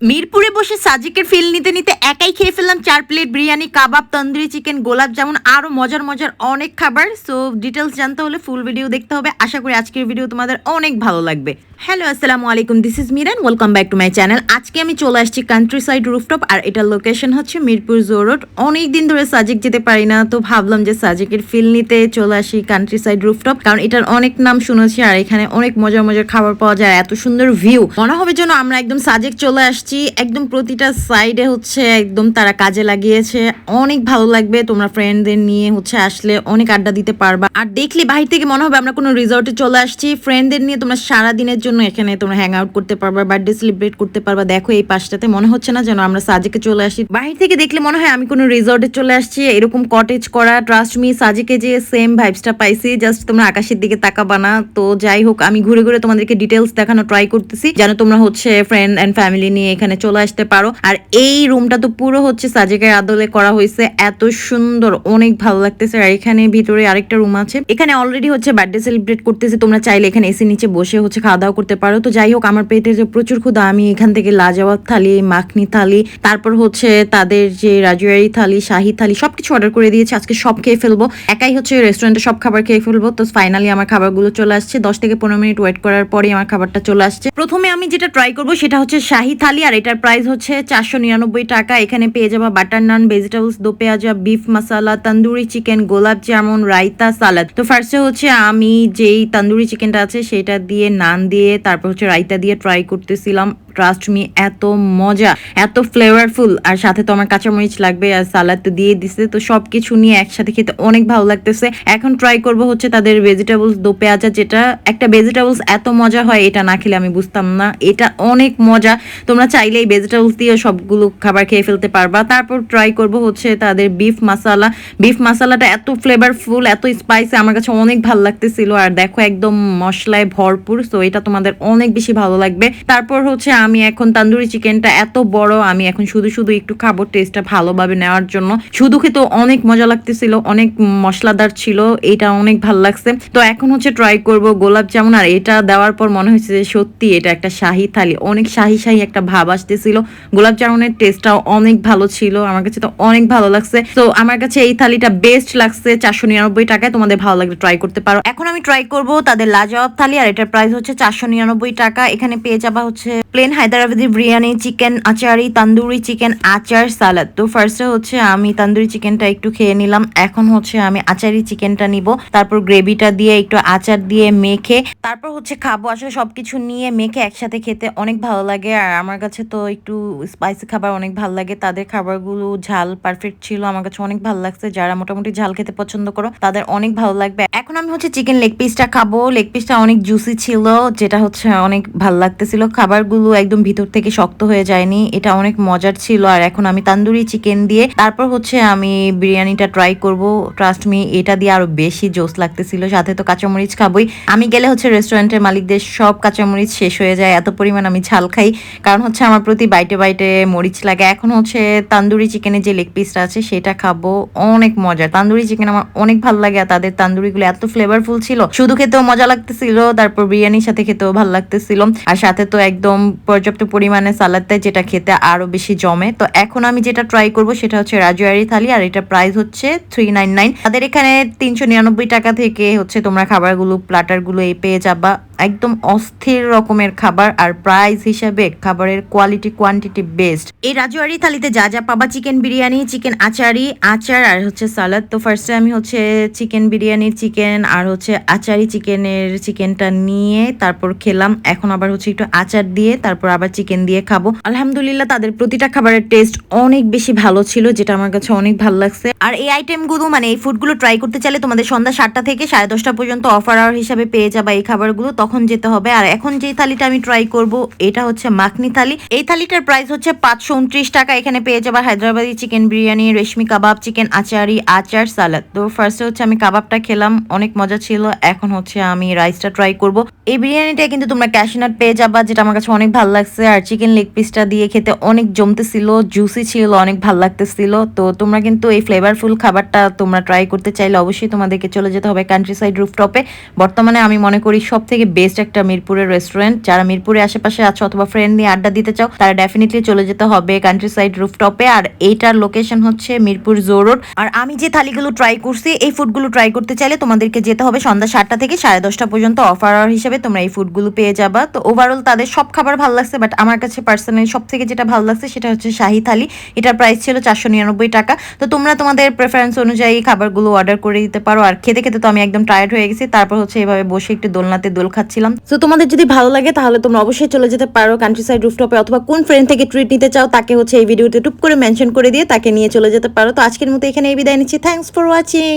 মিরপুরে বসে সাজিকের ফিল নিতে নিতে একাই খেয়ে ফেললাম চার plate biryani, kebab, tandoori, chicken, গোলাপ যেমন আরও মজার মজার অনেক খাবার। সো ডিটেলস জানতে হলে ফুল ভিডিও দেখতে হবে। আশা করি আজকের ভিডিও তোমাদের অনেক ভালো লাগবে। হ্যালো, আসসালামু আলাইকুম this is Miran welcome back to my channel আজকে আমি চলে আসছি কান্ট্রি সাইড রুফটপ আর এটার লোকেশন হচ্ছে মিরপুর জো রোড। অনেক দিন ধরে সাজিক যেতে পারি না, তো ভাবলাম যে সাজিকের ফিল নিতে চলে আসি কান্ট্রি সাইড রুফটপ কারণ এটার অনেক নাম শুনেছি, আর এখানে অনেক মজার মজার খাবার পাওয়া যায় এত সুন্দর ভিউ মনে হবে যেন আমরা একদম সাজেক চলে আসছি, একদম প্রতিটা সাইডে হচ্ছে একদম তারা কাজে লাগিয়েছে। অনেক ভালো লাগবে, তোমরা ফ্রেন্ডদের নিয়ে হচ্ছে আসলে অনেক আড্ডা দিতে পারবা। আর দেখলে বাহির থেকে মনে হবে আমরা কোনো রিসর্টে চলে আসছি ফ্রেন্ডদের নিয়ে তোমরা সারা দিনের জন্য এখানে তোমরা হ্যাং আউট করতে পারবা বার্থডে সেলিব্রেট করতে পারবা। দেখো এই পাশটাতে মনে হচ্ছে না যেন আমরা সাজেকে চলে আসি। বাহির থেকে দেখলে মনে হয় আমি কোনো রিসর্টে চলে আসছি, এরকম কটেজ করা ট্রাস্ট মি সাজেকে যে সেম ভাইবসটা পাইছি জাস্ট তোমরা আকাশের দিকে তাকাবা না। তো যাই হোক, আমি ঘুরে ঘুরে তোমাদেরকে ডিটেলস দেখানো ট্রাই করতেছি, যেন তোমরা হচ্ছে ফ্রেন্ড অ্যান্ড ফ্যামিলি নিয়ে এখানে চলে আসতে পারো। আর এই রুমটা তো পুরো হচ্ছে সাজেকের আদলে করা হয়েছে এত সুন্দর, অনেক ভালো লাগতেছে। আর এখানে ভিতরে আরেকটা রুম আছে। এখানে অলরেডি হচ্ছে বার্থডে সেলিব্রেট করতেছে, তোমরা চাইলে এখানে এসি নিচে বসে হচ্ছে খাওয়া দাওয়া করতে পারো। তো যাই হোক, আমার পেটে যে প্রচুর ক্ষুধা, আমি এখান থেকে লাজাওয়াত থালি, মাখনি থালি, তারপর হচ্ছে তাদের যে রাজুয়ারি থালি, শাহি থালি, সবকিছু অর্ডার করে দিয়েছি। আজকে সব খেয়ে ফেলব। একাই হচ্ছে রেস্টুরেন্টে সব খাবার খেয়ে ফেলব। তো ফাইনালি আমার খাবারগুলো চলে আসছে। দশ থেকে পনেরো মিনিট ওয়েট করার পরেই আমার খাবারটা চলে আসছে। প্রথমে আমি যেটা ট্রাই করব সেটা হচ্ছে শাহি থালি, আর এটার প্রাইস হচ্ছে চারশো নিরানব্বই টাকা। এখানে পেয়ে যাবা butter naan vegetables dopiaza beef masala tandoori chicken gulab jamun raita সালাদ তো ফার্স্টে হচ্ছে আমি যেই তন্দুরি চিকেনটা আছে, সেটা দিয়ে নান দিয়ে তারপর হচ্ছে রায়তা দিয়ে ট্রাই করতেছিলাম। ট্রাস্ট মি এত মজা, এত ফ্লেভারফুল আর সাথে তো আমার কাঁচামরিচ লাগবে আর সালাদ তো দিয়ে দিছে, তো সব কিছু নিয়ে একসাথে খেতে অনেক ভালো লাগতেছে। এখন ট্রাই করব হচ্ছে তাদের ভেজিটেবলস দো পেঁয়াজা যেটা, একটা ভেজিটেবলস এত মজা হয়, এটা না খেলে আমি বুঝতাম না। এটা অনেক মজা। তোমরা চাইলে এই ভেজিটেবলস দিয়ে সবগুলো খাবার খেয়ে ফেলতে পারবা। তারপর ট্রাই করব হচ্ছে তাদের বিফ মশালা বিফ মশালাটা এত ফ্লেভারফুল এত স্পাইসি আমার কাছে অনেক ভালো লাগতেছিল। আর দেখো একদম মশলায় ভরপুর সো এটা তোমাদের অনেক বেশি ভালো লাগবে। তারপর হচ্ছে আমি এখন তান্দুরি চিকেনটা এত বড়, আমি এখন শুধু শুধু একটু খাব টেস্টটা ভালোভাবে নেওয়ার জন্য। শুধু খেতে অনেক মজা লাগতেছিল, অনেক মশলাদার ছিল, এটা অনেক ভালো লাগছে। তো এখন হচ্ছে ট্রাই করব গোলাপ জামুন, আর এটা দেওয়ার পর মনে হয়েছে যে সত্যি এটা একটা শাহি থালি, অনেক শাহি শাহি একটা ভাব আসতেছিল। গোলাপ জামুনের টেস্টটাও অনেক ভালো ছিল, আমার কাছে তো অনেক ভালো লাগছে। তো আমার কাছে এই থালিটা বেস্ট লাগছে, চারশো নিরানব্বই টাকায়, তোমাদের ভালো লাগলে ট্রাই করতে পারো। এখন আমি ট্রাই করব তাদের লাজবাব থালি, আর এটার প্রাইস হচ্ছে চারশো নিরানব্বই টাকা, এখানে পেয়ে যাবা হচ্ছে plain Hyderabadi biryani chicken achari, tandoori chicken আচার সালাদ তো ফার্স্টে হচ্ছে আমি তান্দুরি চিকেনটা একটু খেয়ে নিলাম। এখন হচ্ছে আমি আচারি চিকেনটা নিব। তারপর গ্রেভিটা দিয়ে একটু আচার দিয়ে মেখে, তারপর হচ্ছে খাব। আসলে সবকিছু নিয়ে মেখে একসাথে খেতে অনেক ভালো লাগে। আর আমার কাছে তো একটু স্পাইসি খাবার অনেক ভালো লাগে। তাদের খাবারগুলো ঝাল পারফেক্ট ছিল। আমার কাছে অনেক ভালো লাগছে। যারা মোটামুটি ঝাল খেতে পছন্দ করো, তাদের অনেক ভালো লাগবে। এখন আমি হচ্ছে চিকেন লেগ পিসটা খাব। লেগ পিসটা অনেক জুসি ছিল, যেটা হচ্ছে অনেক ভালো লাগতেছিল। খাবারগুলো একদম ভিতর থেকে শক্ত হয়ে যায়নি। এটা অনেক মজার ছিল আর এখন আমি তান্দুরি চিকেন দিয়ে, তারপর হচ্ছে আমি বিরিয়ানিটা ট্রাই করব। ট্রাস্ট মি এটা দিয়ে আরও বেশি জোস লাগতেছিল। সাথে তো কাঁচামরিচ খাবই। আমি গেলে হচ্ছে রেস্টুরেন্টের মালিকদের সব কাঁচামরিচ শেষ হয়ে যায়। এত পরিমাণ আমি ঝাল খাই। কারণ হচ্ছে আমার প্রতি বাইটে বাইটে মরিচ লাগে। এখন হচ্ছে তান্দুরি চিকেনের যে লেগ পিসটা আছে, সেটা খাব। অনেক মজা তান্দুরি চিকেন আমার অনেক ভালো লাগে আর তাদের তান্দুরিগুলো এত ফ্লেভারফুল ছিল। শুধু খেতেও মজা লাগতেছিল, তারপর বিরিয়ানির সাথে খেতেও ভালো লাগতেছিল। আর সাথে তো একদম পর্যাপ্ত পরিমাণে সালাদ দেয়, যেটা খেতে আরও বেশি জমে। তো এখন আমি যেটা ট্রাই করব সেটা হচ্ছে রাজুয়ারি থালি আর এটা প্রাইস হচ্ছে থ্রি নাইন নাইন তাদের এখানে তিনশো নিরানব্বই টাকা থেকে হচ্ছে তোমরা খাবারগুলো প্লাটারগুলো এই পেয়ে যাবা। একদম অস্থির রকমের খাবার আর প্রাইস হিসাবে খাবারের কোয়ালিটি কোয়ান্টিটি বেস্ট এই রাজুয়ারি থালিতে যা যা পাবা চিকেন বিরিয়ানি চিকেন আচারি, আচার আর হচ্ছে সালাদ তো ফার্স্টে আমি হচ্ছে চিকেন বিরিয়ানির চিকেন আর হচ্ছে আচারি চিকেনের চিকেনটা নিয়ে তারপর খেলাম। এখন আবার হচ্ছে একটু আচার দিয়ে তারপর আবার চিকেন দিয়ে খাব। আলহামদুলিল্লাহ তাদের প্রতিটা খাবারের টেস্ট অনেক বেশি ভালো ছিল, যেটা আমার কাছে অনেক ভালো লাগছে। আর এই আইটেমগুলো মানে এই ফুডগুলো ট্রাই করতে চাইলে তোমাদের সন্ধ্যা সাতটা থেকে সাড়ে দশটা পর্যন্ত অফার আওয়ার হিসাবে পেয়ে যাবা এই খাবারগুলো। তখন যেতে হবে। আর এখন যে থালিটা আমি ট্রাই করব, এটা হচ্ছে মাখনি থালি। এই থালিটার প্রাইস হচ্ছে পাঁচশো উনত্রিশ টাকা। এখানে পেয়ে যাবা Hyderabadi chicken biryani, reshmi kebab chicken achari, আচার সালাদ তো ফার্স্টে হচ্ছে আমি কাবাবটা খেলাম, অনেক মজা ছিল। এখন হচ্ছে আমি রাইসটা ট্রাই করব। এই বিরিয়ানিটা কিন্তু তোমরা ক্যাশনাট পেয়ে যাবা, যেটা আমার কাছে অনেক ভালো লাগছে। আর চিকেন লেগ পিসটা দিয়ে খেতে অনেক জমতেছিল জুসি ছিল, অনেক ভালো লাগতেছিল। তো তোমরা কিন্তু এই ফ্লেভারফুল খাবারটা তোমরা ট্রাই করতে চাইলে অবশ্যই তোমাদেরকে চলে যেতে হবে কান্ট্রি সাইড রুফটপে বর্তমানে আমি মনে করি সব থেকে বেস্ট একটা মিরপুরের রেস্টুরেন্ট যারা মিরপুরের আশেপাশে আছো অথবা ফ্রেন্ড নিয়ে আড্ডা দিতে চাও, তারা ডেফিনেটলি চলে যেতে হবে কান্ট্রি সাইড রুফটপে আর এইটার লোকেশন হচ্ছে মিরপুর জো রোড। আর আমি যে থালিগুলো ট্রাই করছি, এই ফুডগুলো ট্রাই করতে চাইলে তোমাদেরকে যেতে হবে সন্ধ্যা সাতটা থেকে সাড়ে দশটা পর্যন্ত অফার আওয়ার হিসেবে। তোমরা এই ফুডগুলো পেয়ে যাবা। তো ওভারঅল তাদের সব খাবার ভালো লাগছে বাট আমার কাছে পার্সোনালি সব থেকে যেটা ভালো লাগছে সেটা হচ্ছে শাহি থালি। এটার প্রাইস ছিল চারশো নিরানব্বই টাকা। তো তোমরা তোমাদের প্রেফারেন্স অনুযায়ী খাবারগুলো অর্ডার করে দিতে পারো। আর খেতে খেতে তো আমি একদম টায়ার্ড হয়ে গেছি। তারপর হচ্ছে এভাবে বসে একটু দোলনাতে দোল খাচ্ছিলাম তো তোমাদের যদি ভালো লাগে, তাহলে তোমরা অবশ্যই চলে যেতে পারো কান্ট্রি সাইড রুফটপে অথবা কোন ফ্রেন্ড থেকে ট্রিট নিতে চাও, তাকে হচ্ছে এই ভিডিওতে টুপ করে মেনশন করে দিয়ে তাকে নিয়ে চলে যেতে পারো। তো আজকের মতো এখানে এই বিদায় নিচ্ছি। Thanks for watching